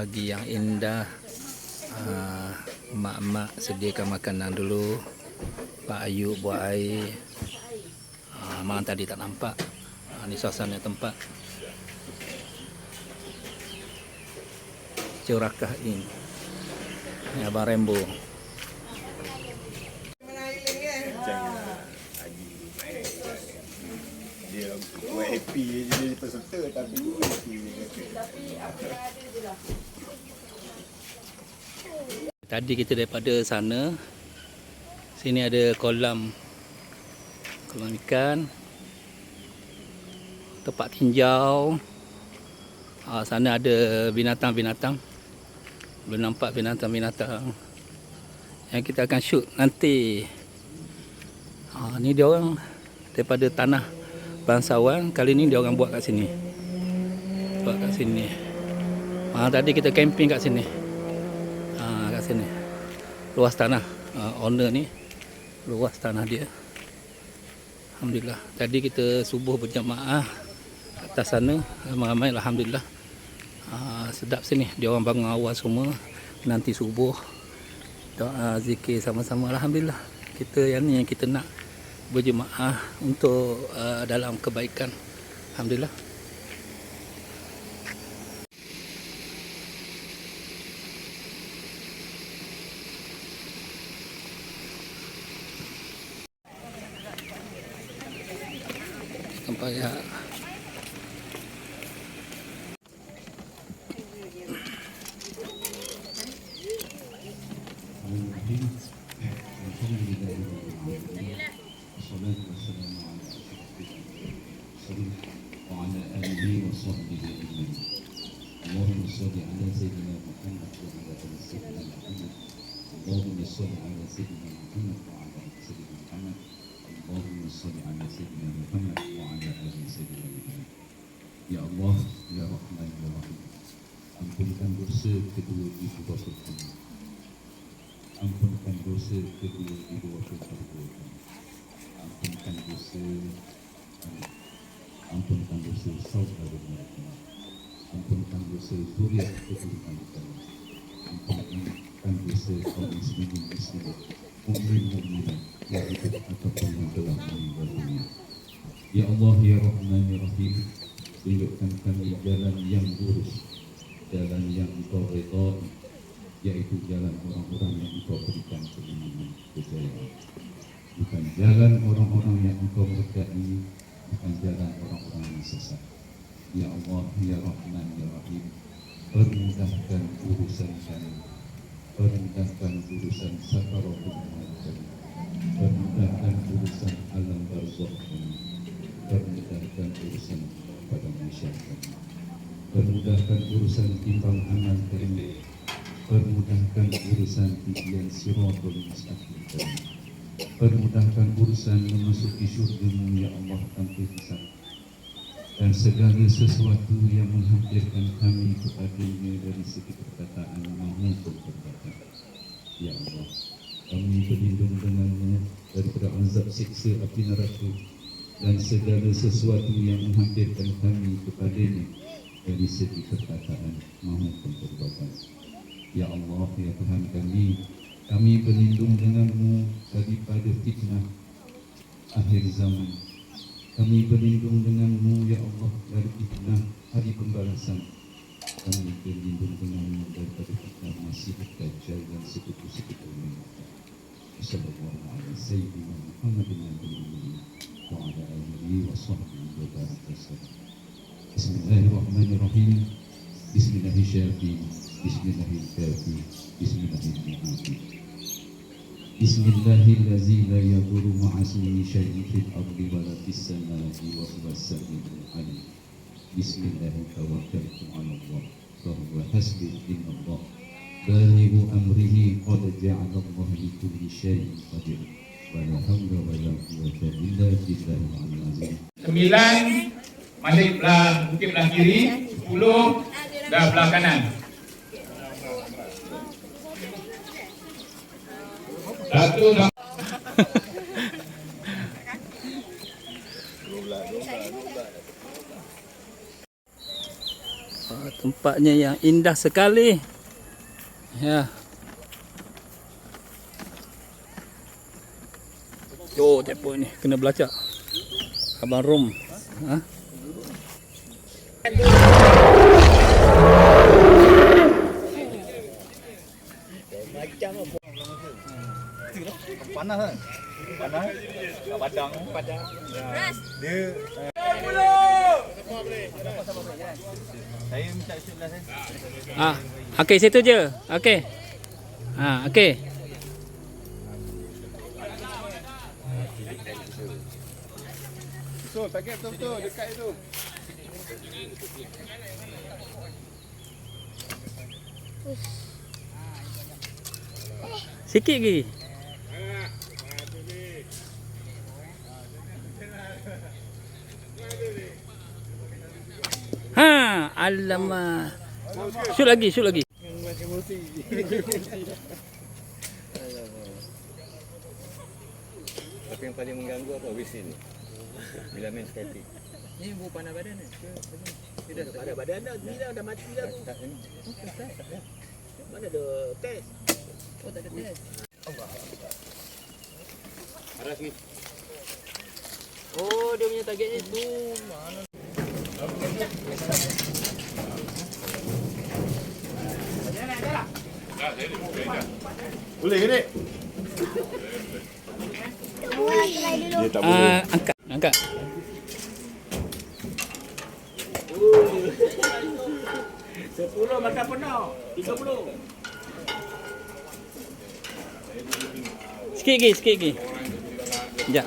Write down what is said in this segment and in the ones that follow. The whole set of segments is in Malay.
pagi yang indah. Ah, mak-mak sediakan makanan dulu. Pak Ayub buat air. Ah, malam tadi tak nampak. Ah, ni suasana tempat. Curakah ini. Ni Abang Rembo. Dia buat happy je dia peserta tapi happy je kata. Tadi kita daripada sana Sini ada kolam Kolam ikan Tempat tinjau. Ah, Sana ada binatang-binatang. Belum nampak binatang-binatang. Yang kita akan shoot nanti. Ah, Ni dia orang Daripada tanah bangsawan. Kali ni dia orang buat kat sini. Buat kat sini. Ah, Tadi kita camping kat sini. Luas tanah. Ah, owner ni luas tanah dia. Alhamdulillah. Tadi kita subuh berjamaah atas sana ramai-ramai alhamdulillah. Ah, sedap sini. Dia orang bangun awal semua nanti subuh doa zikir sama-sama alhamdulillah. Kita yang ni yang kita nak berjemaah untuk uh, dalam kebaikan. Alhamdulillah. Sampai ya والصلاة والسلام على أشرف المرسلين وعلى آله وصحبه أجمعين اللهم صل على سيدنا محمد وعلى آل سيدنا محمد اللهم صل على سيدنا محمد وعلى اللهم صل على سيدنا محمد وعلى آل سيدنا محمد Ya Allah, Ya Rahman, Ya Rahim Ampunkan dosa kedua ibu bapa kami Ampunkan dosa kedua ibu bapa kami ampunkan dosa kami. ampunkan dosa saudara mereka ampunkan dosa zuriat keturunan kami ampunkan dosa kaum muslimin muslimat Ya Allah Ya Rahman Ya Rahim tunjukkan kami jalan yang lurus jalan yang engkau redai yaitu jalan orang-orang yang engkau berikan kemenangan kejayaan. Bukan jalan orang-orang yang engkau berkati bukan jalan orang-orang yang sesat. Ya Allah ya Rahman ya Rahim permudahkan urusan kami permudahkan urusan sakaratul maut permudahkan urusan alam barzakh permudahkan urusan pada masyarakat. Permudahkan urusan timbang amal kami permudahkan urusan titian siratul mustaqim permudahkan urusan memasuki syurgamu ya Allah tanpa hisab dan segala sesuatu yang menghampirkan kami kepadanya dari segi perkataan maupun perkataan ya Allah kami berlindung denganmu daripada azab siksa api neraka dan segala sesuatu yang menghampirkan kami kepadanya dari segi perkataan maupun perbuatan ya Allah ya Tuhan kami kami berlindung denganmu daripada fitnah akhir zaman. Kami berlindung denganmu, Ya Allah, dari fitnah hari pembalasan. Kami berlindung denganmu daripada fitnah masih dajjal dan sekutu-sekutu sallam. Bismillahirrahmanirrahim. Bismillahirrahmanirrahim. Bismillahirrahmanirrahim. Bismillahirrahmanirrahim. بسم الله الذي لا يضر مع اسمه شيء في الارض ولا في السماء وهو السميع العليم بسم الله توكلت على الله فهو حسبي ان الله بالغ امره قد جعل الله لكل شيء قدير ولا حول ولا قوه الا بالله العلي العظيم كميلان مالك بلا بوكيب لا كيري 10 دا بلا كانان Satu dah Tempatnya yang indah sekali. Ya. Oh, tepo ni kena belacak. Abang Rom. Ha? Panas kan? Panas. Kat Padang. Padang. Dia Saya minta sebelah saya. Ah, okey situ je. Okey. Ha, okey. So, pakai betul-betul dekat itu. Sikit lagi. Ha, alamak. Shoot lagi, shoot lagi. Tapi yang paling mengganggu apa? Wisin. Bila main skating. Ni bu pandai badan ni. Dia dah pandai badan dah. Ni dah, dah mati dah. Tak ini. Mana ada test? Oh tak ada test. Aras ni. Oh dia punya targetnya tu. Mana? Boleh ke ni? Dia tak Ah, angkat, angkat. Sepuluh makan penuh. Tiga puluh. Sikit lagi, sikit lagi. Sekejap.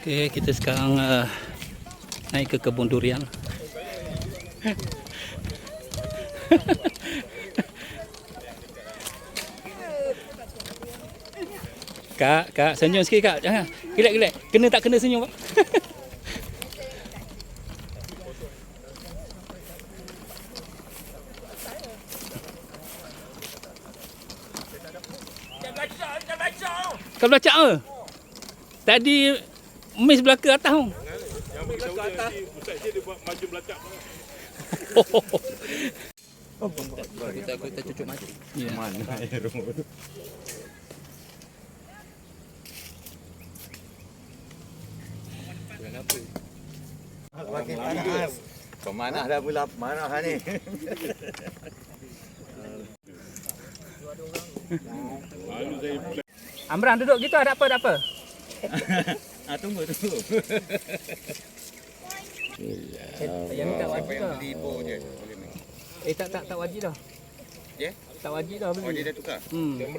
Okey, kita sekarang uh, naik ke kebun durian. kak, kak, senyum sikit kak. Jangan. Relax, relax. Kena tak kena senyum, Pak? Kau belacak ke? Tadi miss belaka atas tu. Kita kita cucuk mati. Ya. Mana air Makin panas. Pemanah dah pula manah ni. Amran duduk gitu ada apa ada apa? Ah tunggu tunggu. Yang ni tak wajib dah. Libo je. Boleh main. Eh tak tak tak wajib dah. Ya? Tak wajib dah Oh dia beli. dah tukar. Hmm. Dah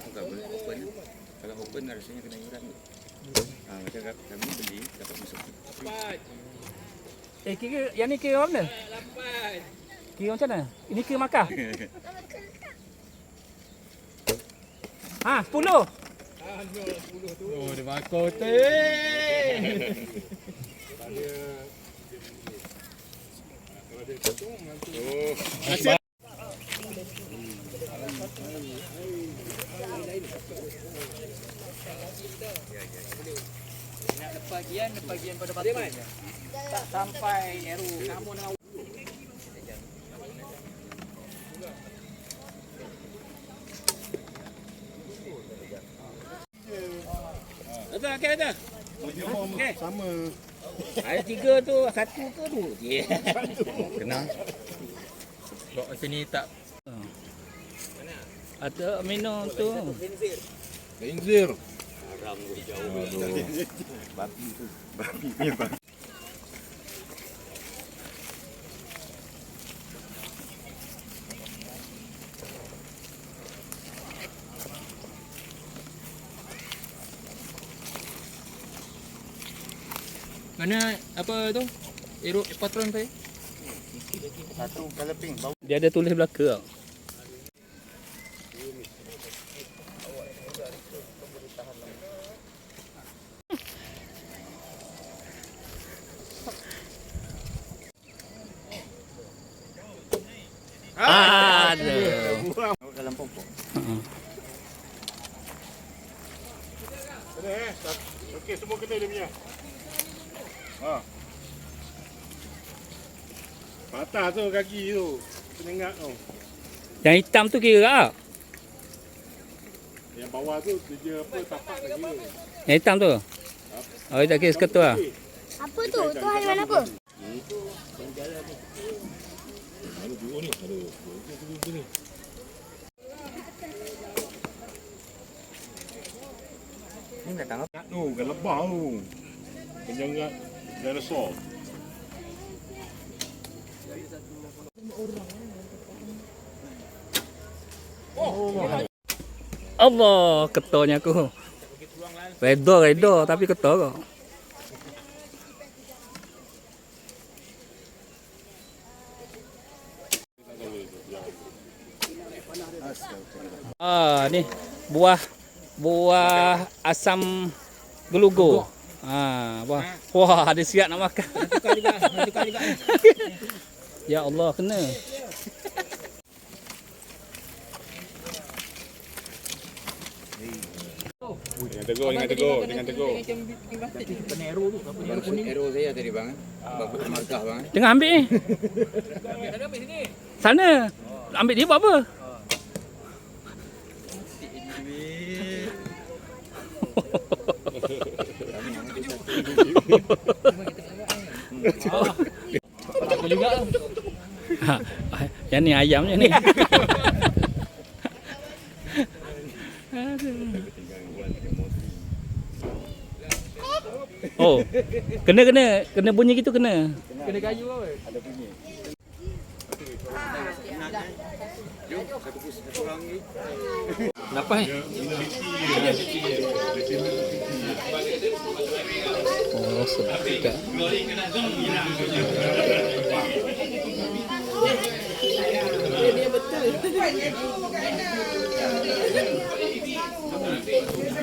tukar boleh open. Kalau open rasanya kena yuran. Ah macam kami beli dapat masuk. Eh kira yang ni kira mana? Kira macam mana? Ini kira markah. Ha, 10. Oh, dia bakar tu. Bagian bagian pada batu. Tak sampai eru kamu dengan Betul, okey betul. Okey. Sama. Ada tiga tu, satu ke dua? Ya. Kena. Kok sini tak Ada minum tu. Benzir. Babi tu. Babi punya babi. Mana apa tu? Aero patron tu. Satu color pink. Bau. Dia ada tulis belaka tau. Aduh. Dalam pokok. Kena eh. Okey, semua kena dia punya. Ha. Patah tu kaki tu. Penyengat tu. Yang hitam tu kira tak? Yang bawah tu dia apa tapak kira. Yang hitam tu? Oh, tak kira seketul lah. Apa tu? Tu haiwan apa? Ni datang apa? Tu, kan lebah tu. Penyengat dinosaur. Allah, ketornya aku. Redor, redor tapi ketor kau. Ah, ni buah buah asam gelugo. Ah, buah. Wah, ada siap nak makan. Tukar juga, tukar juga. Ya Allah, kena. Dengan tegur, dengan tegur, dengan tegur. Kena aero tu, apa ni? Baru arrow saya tadi bang. Bagus markah bang. Tengah ambil ni. Sana. Ambil dia buat apa? Aku juga. Ha, yang ni ayamnya ni. Oh, kena kena kena bunyi gitu kena. Kena kayu apa? Ada bunyi. Kenapa eh? Oh, sedap.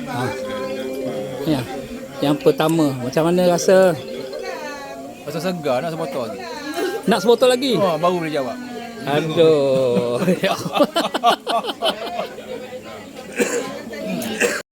Ah. Ya. Yang pertama, macam mana rasa? Rasa segar nak sebotol lagi. Nak sebotol lagi? Oh, baru boleh jawab. Aduh.